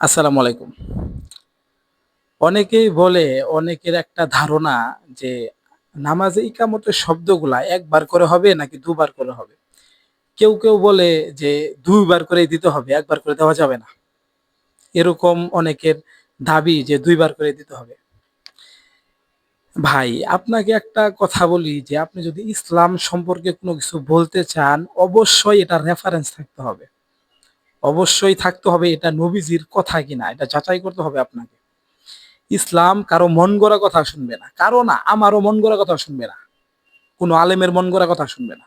আসসালামু আলাইকুম। অনেকেই বলে, অনেকের একটা ধারণা যে নামাজে ইকামতের শব্দগুলা একবার করে হবে নাকি দুবার করে হবে? কেউ কেউ বলে যে দুইবার করে দিতে হবে, একবার করে দেওয়া যাবে না। এরকম অনেকের দাবি যে দুইবার করে দিতে হবে। ভাই, আপনাকে একটা কথা বলি যে, আপনি যদি ইসলাম সম্পর্কে কোনো কিছু বলতে চান, অবশ্যই এটা রেফারেন্স থাকতে হবে। অবশ্যই থাকতে হবে, এটা নবীজির কথা কিনা, এটা যাচাই করতে হবে আপনাকে। ইসলাম কারও মন গড়া কথা শুনবে না, কারও না, আমারও মন গড়া কথা শুনবে না, কোনো আলেমের মন গড়া কথা শুনবে না।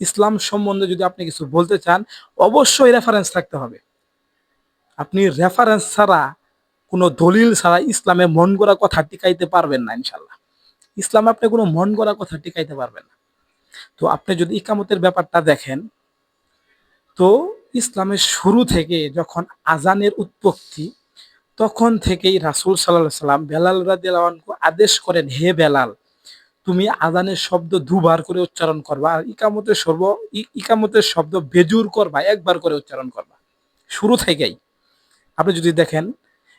ইসলাম সম্বন্ধে যদি আপনি কিছু বলতে চান, অবশ্যই রেফারেন্স থাকতে হবে। আপনি রেফারেন্স ছাড়া, কোনো দলিল ছাড়া ইসলামে মন গড়া কথা টিকাইতে পারবেন না ইনশাল্লাহ ইসলামে আপনি কোনো মন গড়া কথা টিকাইতে পারবেন না। তো আপনি যদি ইকামতের ব্যাপারটা দেখেন, তো ইসলামের শুরু থেকে যখন আজানের উৎপত্তি, তখন থেকেই রাসূল আলাইহি সাল্লাম বেলাল আনহু আদেশ করেন, হে বেলাল, তুমি আজানের শব্দ দুবার করে উচ্চারণ করবা আর ইকামতের সর্ব ইকামতের শব্দ বেজুর করবা, একবার করে উচ্চারণ করবা। শুরু থেকেই। আপনি যদি দেখেন,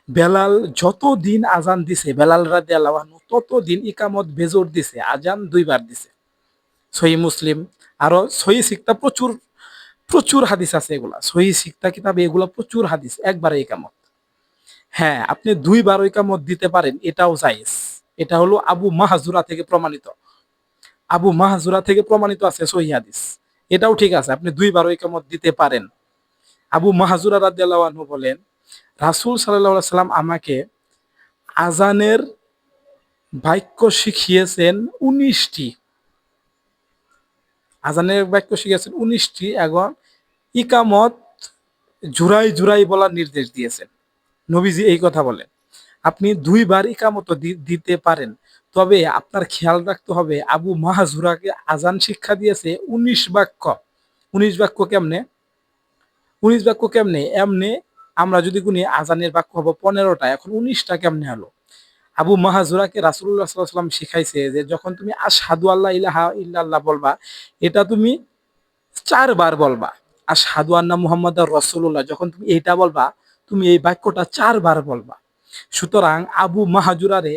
বেলাল যত দিন আজান দিছে, বেলাল আনহু তত দিন ইকামত বেজোর দিছে, আজান দুইবার দিছে। সহি মুসলিম, আরও সহি শিখতা প্রচুর প্রচুর হাদিস আছে এগুলা। সহি, শিক্ষা, কিতাবে, এগুলা প্রচুর হাদিস, একবারে ইকামত হ্যাঁ আপনি দুই দুইবার ইকামত দিতে পারেন, এটাও জায়েজ। এটা হলো আবু মাহাজুরা থেকে প্রমাণিত। আবু মাহাজুরা থেকে প্রমাণিত আছে সহি হাদিস। এটাও ঠিক আছে, আপনি দুই দুইবার ইকামত দিতে পারেন। আবু মাহাজুরা আনহু বলেন, রাসূল আলাইহি সাল্লাম আমাকে আজানের বাক্য শিখিয়েছেন উনিশটি আজানের বাক্য শিখেছেন উনিশটি এবং ইকামত জুরাই জুরাই বলার নির্দেশ দিয়েছেন। নবীজি এই কথা বলেন, আপনি দুইবার ইকামত দিতে পারেন, তবে আপনার খেয়াল রাখতে হবে আবু মাহাজুরাকে আজান শিক্ষা দিয়েছে উনিশ বাক্য। উনিশ বাক্য কেমনে? উনিশ বাক্য কেমনে? এমনে আমরা যদি গুনি আজানের বাক্য হব পনেরোটা, এখন উনিশটা কেমনে হলো? আবু মাহাজুরাকে রাসুল্লাহ সাল্লাম শিখাইছে যে যখন তুমি আশহাদু আল্লাহ ইলাহা ইল্লাল্লাহ বলবা, এটা তুমি চারবার বলবা। আর সাধু আন্না মুহাম্মদ রসুল্লাহ যখন তুমি এইটা বলবা, তুমি এই বাক্যটা চারবার বলবা। সুতরাং আবু মাহাজুরারে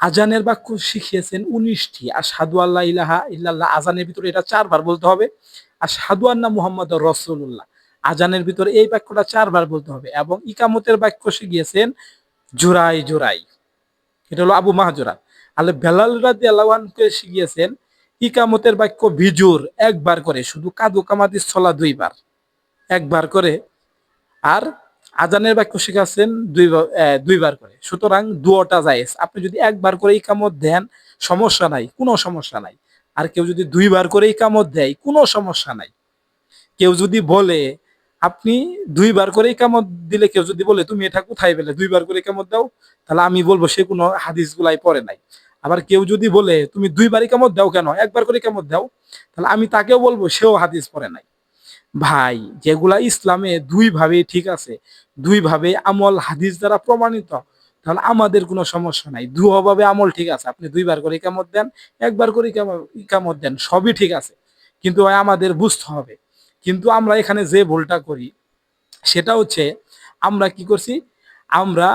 আজানের বাক্য শিখিয়েছেন উনিশটি। আর সাধু আল্লাহ ইলাহা ইল্লাল্লাহ, আজানের ভিতরে এটা চারবার বলতে হবে। আর সাধু আন্না মুহাম্মদ রসুল্লাহ আজানের ভিতরে এই বাক্যটা চারবার বলতে হবে। এবং ইকামতের বাক্য শিখিয়েছেন জোড়াই জোড়াই। এটা হলো আবু মাহাজুরা আলে বেলাল রাদি আল্লাহকে শিখিয়েছেন, ইকামতের বাক্য বিজুর একবার করে। শুধু কাদু কামাতি ছলা দুইবার। একবার করে। আর আজানের বাক্য শিখাচ্ছেন দুই দুইবার করে। সুতরাং দুটা জায়েজ। আপনি যদি একবার করে ইকামত দেন, সমস্যা নাই, কোনো সমস্যা নাই। আর কেউ যদি দুইবার করে ইকামত দেয়, কোনো সমস্যা নাই। কেউ যদি বলে আপনি দুইবার করে ইকামত দিলে কেউ যদি বলে, তুমি এটা কোথায় পেলে? দুইবার করে ইকামত দাও, তাহলে আমি বলব সে কোনো হাদিস গুলাই পড়ে নাই। আবার কেউ যদি বলে, তুমি দুইবার কামত দাও কেন? একবার করে কামত দাও, তাহলে আমি তাকেও বলব সেও হাদিস পড়ে নাই। ভাই, যেগুলা ইসলামে দুই ভাবে ঠিক আছে দুই ভাবে আমল হাদিস দ্বারা প্রমাণিত, তাহলে আমাদের কোনো সমস্যা নাই। দু দুভাবে আমল ঠিক আছে, আপনি দুইবার করে কামত দেন, একবার করে ইকামত দেন, সবই ঠিক আছে। কিন্তু আমাদের বুঝতে হবে। কিন্তু আমরা এখানে যে ভুলটা করি, সেটা হচ্ছে আমরা কি করছি? আমরা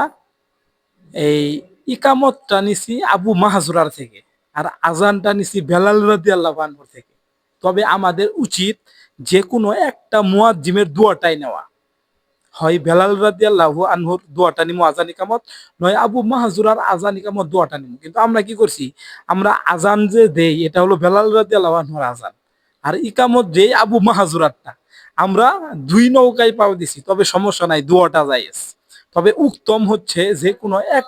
এই ইকামতটা নিছি আবু মাহাজুরার থেকে আর আজানটা নিছি বেলাল রাদি আল্লাহ থেকে। তবে আমাদের উচিত যে কোনো একটা মুয়াজ্জিমের দোয়াটাই নেওয়া। হয় বেলাল রাদি আল্লাহ আনহুর দোয়াটা নিমো আজান ইকামত, নয় আবু মাহাজুরার আজান ইকামত দোয়াটা নিমো। কিন্তু আমরা কি করছি? আমরা আজান যে দেই, এটা হলো বেলাল রাদি আল্লাহ আনহুর আজান। আর ইকামত যে আবু মাহাজুরাতটা, আমরা দুই নৌকায় পাও দিছি, তবে সমস্যা নাই, দোয়াটা যাইস তবে উত্তম হচ্ছে যে কোনো এক